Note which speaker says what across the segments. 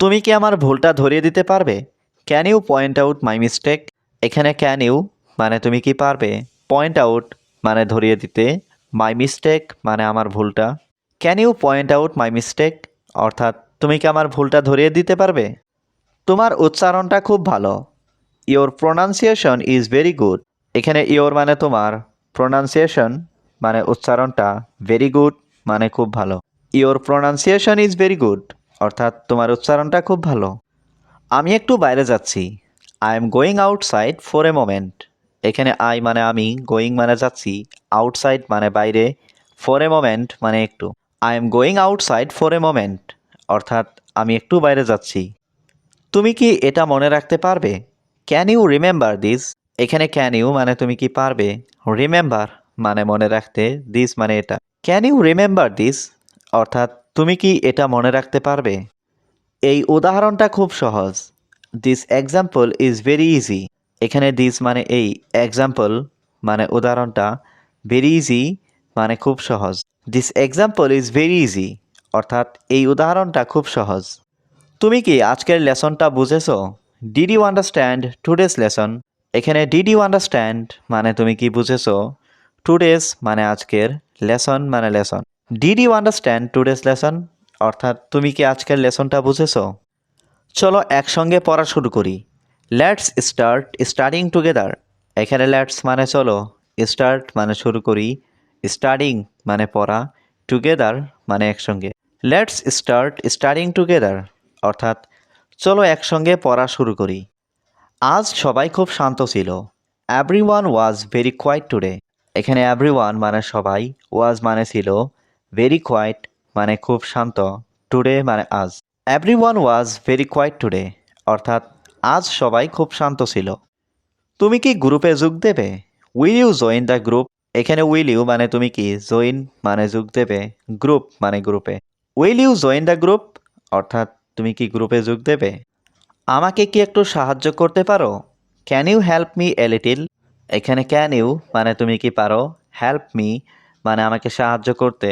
Speaker 1: তুমি কি আমার ভুলটা ধরিয়ে দিতে পারবে? Can you point out my mistake এখানে ক্যান ইউ মানে তুমি কি পারবে? পয়েন্ট আউট মানে ধরিয়ে দিতে। মাই মিস্টেক মানে আমার ভুলটা। Can you point out my mistake অর্থাৎ তুমি কি আমার ভুলটা ধরিয়ে দিতে পারবে? তোমার উচ্চারণটা খুব ভালো। Your pronunciation is very good এখানে ইওর মানে তোমার। প্রোনাউন্সিয়েশন মানে উচ্চারণটা ভেরি গুড মানে খুব ভালো। Your pronunciation is very good অর্থাৎ তোমার উচ্চারণটা খুব ভালো। আমি একটু বাইরে যাচ্ছি। I am going outside for a moment এখানে আই মানে আমি গোয়িং মানে যাচ্ছি আউটসাইড মানে বাইরে ফর এ মোমেন্ট মানে একটু। I am going outside for a moment অর্থাৎ আমি একটু বাইরে যাচ্ছি। তুমি কি এটা মনে রাখতে পারবে? ক্যান ইউ রিমেম্বার দিস এখানে ক্যান ইউ মানে তুমি কি পারবে? রিমেম্বার মানে মনে রাখতে দিস মানে এটা। ক্যান ইউ রিমেম্বার দিস অর্থাৎ তুমি কি এটা মনে রাখতে পারবে? এই উদাহরণটা খুব সহজ। This example is very easy এখানে দিস মানে এই এক্সাম্পল মানে উদাহরণটা ভেরি ইজি মানে খুব সহজ। This example is very easy অর্থাৎ এই উদাহরণটা খুব সহজ। তুমি কি আজকের লেসনটা বুঝেছ? Did you understand today's lesson এখানে ডিড ইউ আন্ডারস্ট্যান্ড মানে তুমি কি বুঝেছ? টুডেস মানে আজকের লেসন মানে lesson. Did you understand today's lesson অর্থাৎ, তুমি কি আজকের লেসনটা বুঝেছ? চলো একসঙ্গে পড়া শুরু করি। লেটস স্টার্ট স্টার্টিং টুগেদার এখানে লেটস মানে চলো স্টার্ট মানে শুরু করি স্টার্টিং মানে পড়া টুগেদার মানে একসঙ্গে। লেটস স্টার্ট স্টার্টিং টুগেদার অর্থাৎ, চলো একসঙ্গে পড়া শুরু করি। আজ সবাই খুব শান্ত ছিল। Everyone was very quiet today এখানে এভরি ওয়ান মানে সবাই ওয়াজ মানে ছিল। ভেরি কোয়াইট মানে খুব শান্ত টুডে মানে আজ। Everyone was very quiet today অর্থাৎ আজ সবাই খুব শান্ত ছিল। তুমি কি গ্রুপে যোগ দেবে? Will you join the group এখানে উইল ইউ মানে তুমি কি? জয়েন মানে যোগ দেবে। গ্রুপ মানে গ্রুপে। Will you join the group অর্থাৎ তুমি কি গ্রুপে যোগ দেবে? আমাকে কি একটু সাহায্য করতে পারো? Can you help me a little এখানে ক্যান ইউ মানে তুমি কি পারো? হেল্প মি মানে আমাকে সাহায্য করতে।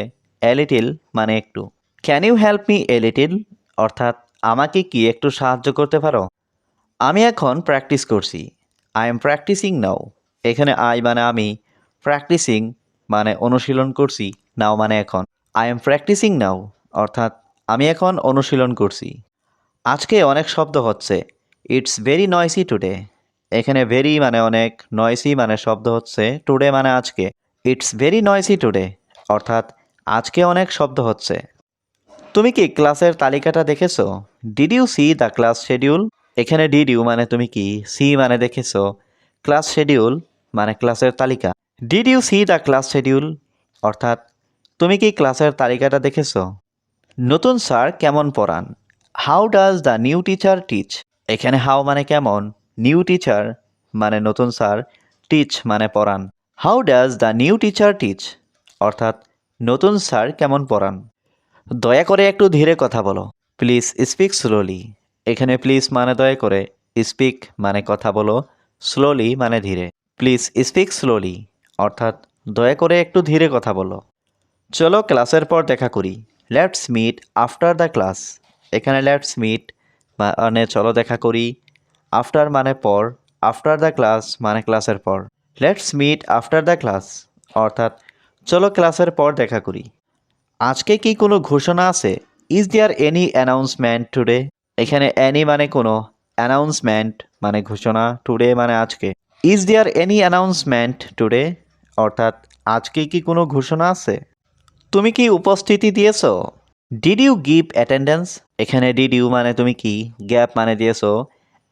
Speaker 1: এ লিটিল মানে একটু। Can you help me a little অর্থাৎ, আমাকে কি একটু সাহায্য করতে পারো? আমি এখন প্র্যাকটিস করছি। আই এম প্র্যাকটিসিং নাও এখানে আই মানে আমি প্র্যাকটিসিং মানে অনুশীলন করছি নাও মানে এখন। আই এম প্র্যাকটিসিং নাও অর্থাৎ, আমি এখন অনুশীলন করছি। আজকে অনেক শব্দ হচ্ছে। ইটস ভেরি নয়সি টুডে এখানে ভেরি মানে অনেক নয়সি মানে শব্দ হচ্ছে। টুডে মানে আজকে। ইটস ভেরি নয়সি টুডে অর্থাৎ আজকে অনেক শব্দ হচ্ছে। তুমি কি ক্লাসের তালিকাটা দেখেছ? Did you see the class schedule এখানে ডিড ইউ মানে তুমি কি? সি মানে দেখেছ। ক্লাস শেডিউল মানে ক্লাসের তালিকা। Did you see the class schedule অর্থাৎ, তুমি কি ক্লাসের তালিকাটা দেখেছ? নতুন স্যার কেমন পড়ান? How does the new teacher teach এখানে হাউ মানে কেমন? নিউ টিচার মানে নতুন স্যার টিচ মানে পড়ান। How does the new teacher teach অর্থাৎ নতুন স্যার কেমন পড়ান? দয়া করে একটু ধীরে কথা বলো। প্লিজ স্পিক স্লোলি এখানে প্লিজ মানে দয়া করে। স্পিক মানে কথা বলো। স্লোলি মানে ধীরে। প্লিজ স্পিক স্লোলি অর্থাৎ দয়া করে একটু ধীরে কথা বলো। চলো ক্লাসের পর দেখা করি। Let's meet after the class এখানে লেটস মিট মানে চলো দেখা করি। আফটার মানে পর। আফটার দ্য ক্লাস মানে ক্লাসের পর। Let's meet after the class অর্থাৎ চলো ক্লাসের পর দেখা করি। আজকে কি কোনো ঘোষণা আছে? Is there any announcement today এখানে অ্যানি মানে কোনো অ্যানাউন্সমেন্ট মানে ঘোষণা টুডে মানে আজকে। Is there any announcement today অর্থাৎ আজকে কি কোনো ঘোষণা আছে? তুমি কি উপস্থিতি দিয়েছ? ডিড ইউ গিভ অ্যাটেন্ডেন্স এখানে ডিড ইউ মানে তুমি কি? গ্যাপ মানে দিয়েছ।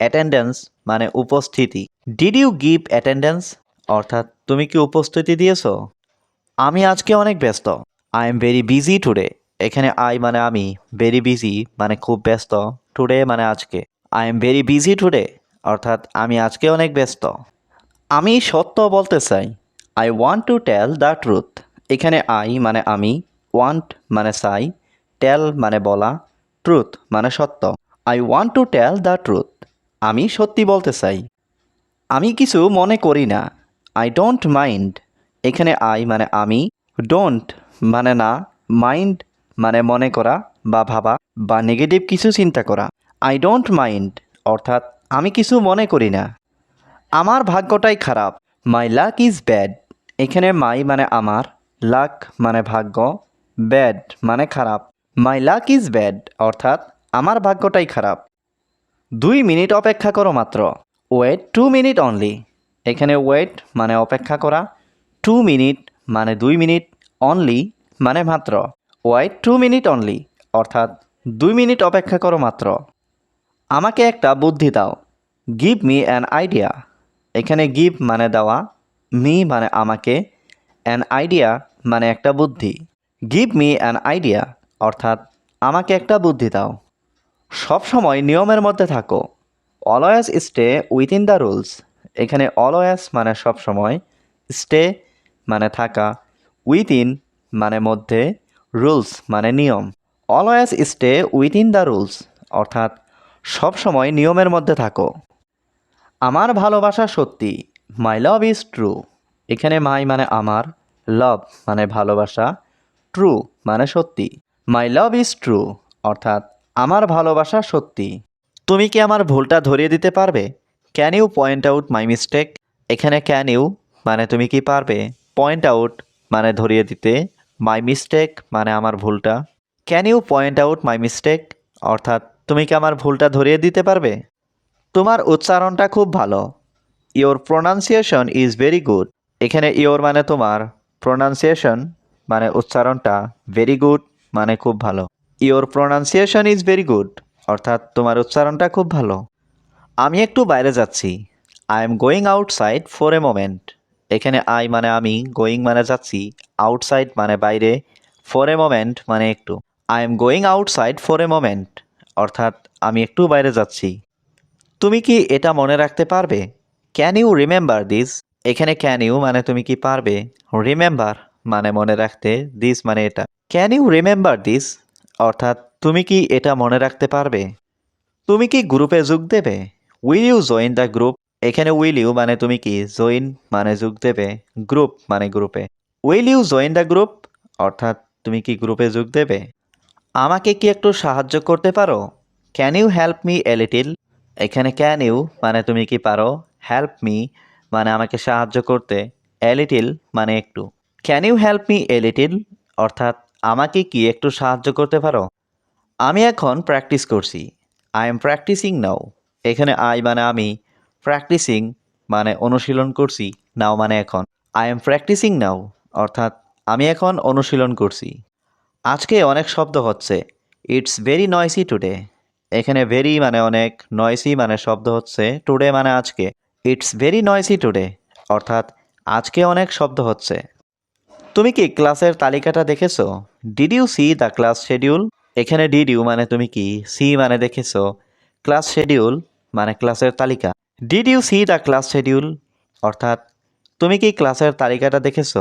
Speaker 1: অ্যাটেন্ডেন্স মানে উপস্থিতি। ডিড ইউ গিভ অ্যাটেন্ডেন্স অর্থাৎ তুমি কি উপস্থিতি দিয়েছ? আমি আজকে অনেক ব্যস্ত। I am very busy today এখানে আই মানে আমি ভেরি বিজি মানে খুব ব্যস্ত টুডে মানে আজকে। I am very busy today অর্থাৎ আমি আজকে অনেক ব্যস্ত। আমি সত্য বলতে চাই। I want to tell the truth এখানে আই মানে আমি ওয়ান্ট মানে চাই টেল মানে বলা ট্রুথ মানে সত্য। I want to tell the truth আমি সত্যি বলতে চাই। আমি কিছু মনে করি না। আই ডোন্ট মাইন্ড এখানে আই মানে আমি ডোন্ট মানে না মাইন্ড মানে মনে করা বা ভাবা বা নেগেটিভ কিছু চিন্তা করা। আই ডোন্ট মাইন্ড অর্থাৎ আমি কিছু মনে করি না। আমার ভাগ্যটাই খারাপ মাই লাক ইজ ব্যাড এখানে মাই মানে আমার লাক মানে ভাগ্য ব্যাড মানে খারাপ। মাই লাক ইজ ব্যাড অর্থাৎ আমার ভাগ্যটাই খারাপ। দুই মিনিট অপেক্ষা করো মাত্র। ওয়েট টু মিনিট অনলি এখানে ওয়েট মানে অপেক্ষা করা টু মিনিট মানে দুই মিনিট অনলি মানে মাত্র। ওয়েট টু মিনিট অনলি অর্থাৎ দুই মিনিট অপেক্ষা করো মাত্র। আমাকে একটা বুদ্ধি দাও। গিভ মি অ্যান আইডিয়া এখানে গিভ মানে দেওয়া মি মানে আমাকে অ্যান আইডিয়া মানে একটা বুদ্ধি। গিভ মি অ্যান আইডিয়া অর্থাৎ আমাকে একটা বুদ্ধি দাও। সব সময় নিয়মের মধ্যে থাকো। Always stay within the rules এখানে অলওয়েজ মানে সব সময় স্টে মানে থাকা উইথিন মানে মধ্যে রুলস মানে নিয়ম। Always stay within the rules অর্থাৎ সব সময় নিয়মের মধ্যে থাকো। আমার ভালোবাসা সত্যি মাই লাভ ইজ ট্রু এখানে মাই মানে আমার লাভ মানে ভালোবাসা ট্রু মানে সত্যি। মাই লাভ ইজ ট্রু অর্থাৎ আমার ভালোবাসা সত্যি। তুমি কি আমার ভুলটা ধরিয়ে দিতে পারবে? Can you point out my mistake এখানে ক্যান ইউ মানে তুমি কি পারবে? পয়েন্ট আউট মানে ধরিয়ে দিতে মাই মিস্টেক মানে আমার ভুলটা। Can you point out my mistake অর্থাৎ, তুমি কি আমার ভুলটা ধরিয়ে দিতে পারবে? তোমার উচ্চারণটা খুব ভালো। Your pronunciation is very good এখানে ইওর মানে তোমার প্রোনাউন্সিয়েশন মানে উচ্চারণটা ভেরি গুড মানে খুব ভালো। Your pronunciation is very good অর্থাৎ, তোমার উচ্চারণটা খুব ভালো। আমি একটু বাইরে যাচ্ছি। I am going outside for a moment এখানে আই মানে আমি গোয়িং মানে যাচ্ছি আউটসাইড মানে বাইরে ফর এ মোমেন্ট মানে একটু। I am going outside for a moment অর্থাৎ আমি একটু বাইরে যাচ্ছি। তুমি কি এটা মনে রাখতে পারবে? ক্যান ইউ রিমেম্বার দিস এখানে ক্যান ইউ মানে তুমি কি পারবে? রিমেম্বার মানে মনে রাখতে দিস মানে এটা। ক্যান ইউ রিমেম্বার দিস অর্থাৎ তুমি কি এটা মনে রাখতে পারবে? তুমি কি গ্রুপে যোগ দেবে? Will you join the group এখানে উইল ইউ মানে তুমি কি? জয়েন মানে যোগ দেবে। গ্রুপ মানে গ্রুপে will you join the group অর্থাৎ তুমি কি গ্রুপে যোগ দেবে? আমাকে কি একটু সাহায্য করতে পারো? Can you help me a little এখানে ক্যান ইউ মানে তুমি কি পারো? হেল্প মি মানে আমাকে সাহায্য করতে। এ লিটিল মানে একটু। Can you help me a little অর্থাৎ আমাকে কি একটু সাহায্য করতে পারো? আমি এখন প্র্যাকটিস করছি। আই এম প্র্যাকটিসিং নাও এখানে আই মানে আমি। প্র্যাকটিসিং মানে অনুশীলন করছি, নাও মানে এখন। আই এম প্র্যাকটিসিং নাও অর্থাৎ আমি এখন অনুশীলন করছি। আজকে অনেক শব্দ হচ্ছে। ইটস ভেরি নয়সি টুডে এখানে ভেরি মানে অনেক নয়সি মানে শব্দ হচ্ছে টুডে মানে আজকে। ইটস ভেরি নয়সি টুডে অর্থাৎ আজকে অনেক শব্দ হচ্ছে। তুমি কি ক্লাসের তালিকাটা দেখেছ? Did you see the class schedule এখানে ডিড ইউ মানে তুমি কি? সি মানে দেখেছ। ক্লাস শেডিউল মানে ক্লাসের তালিকা। Did you see the class schedule অর্থাৎ তুমি কি ক্লাসের তালিকাটা দেখেছ?